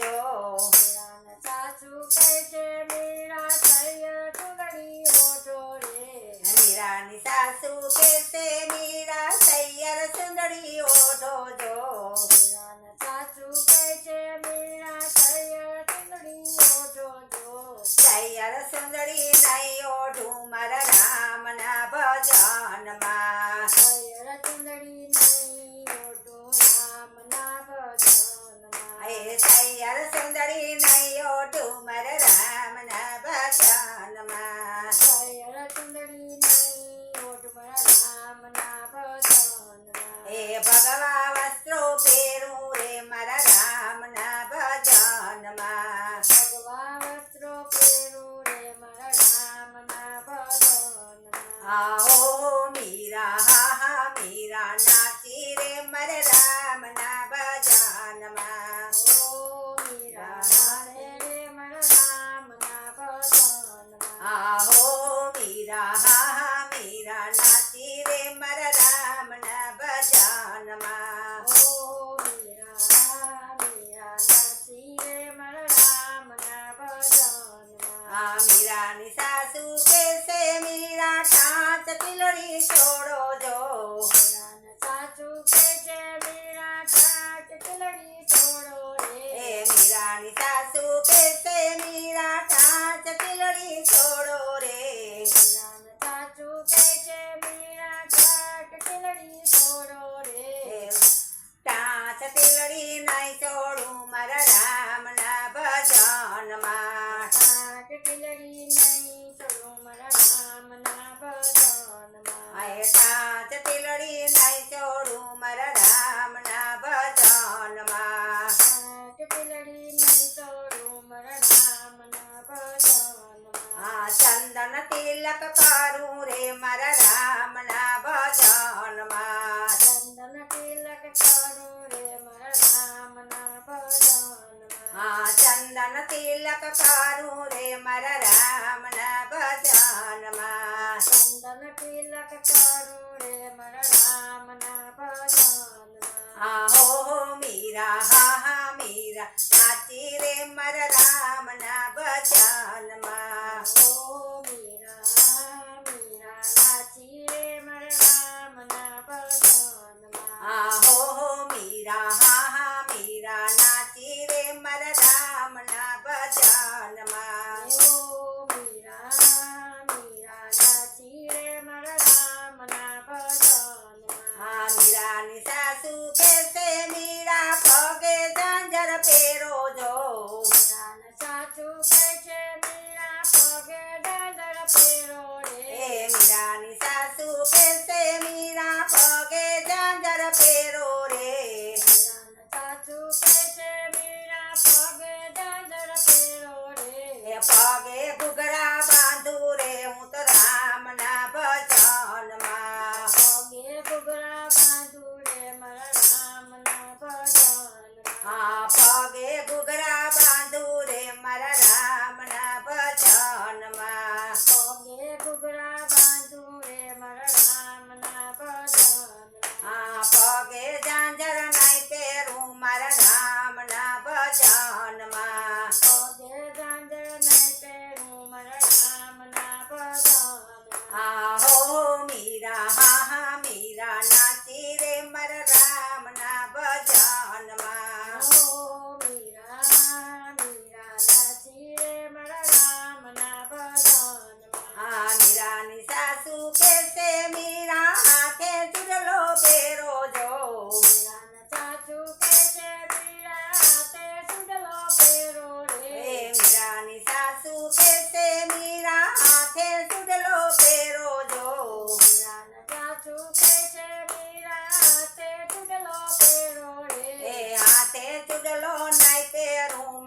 જો મીરાન સાસુ કહે છે મીરા સૈયદ ગણીઓ જો રે મીરાની સાસુ કહે છે હે ભગવા વસ્ત્રો પહેરું રે મારા રામના ભજનમાં. ભગવા વસ્ત્રો પહેરું રે મારા રામના ભજનમાં. મીરાની સાસુ કેસે મીરા ટાંચ તિલડી છોડો જો સાસુ કેસે મીરા ટાંચ તિલડી છોડો રે મીરાની સાસુ કેસે મીરા ટાંચ તિલડી છોડો રે સાસુ કેસે મીરા ટાંચ તિલડી છોડો રે તિલડી નહીં છોડું મારા રામના ભજનમાં. Bedanya. તિલક કારું રે મારા રામના ભજનમાં. ચંદન તિલક કારું રે મારા રામના ભજનમાં. આહો મીરા હા હા મીરા નાચી રે મારા રામના ભજનમાં. Super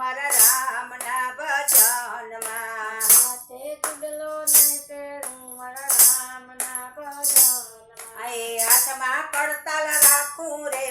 મારા રામના ભજનમાં. હાથે ચૂડલો ને પહેરું મારા રામના ભજન આય હાથમાં પડતાલ રાખું રે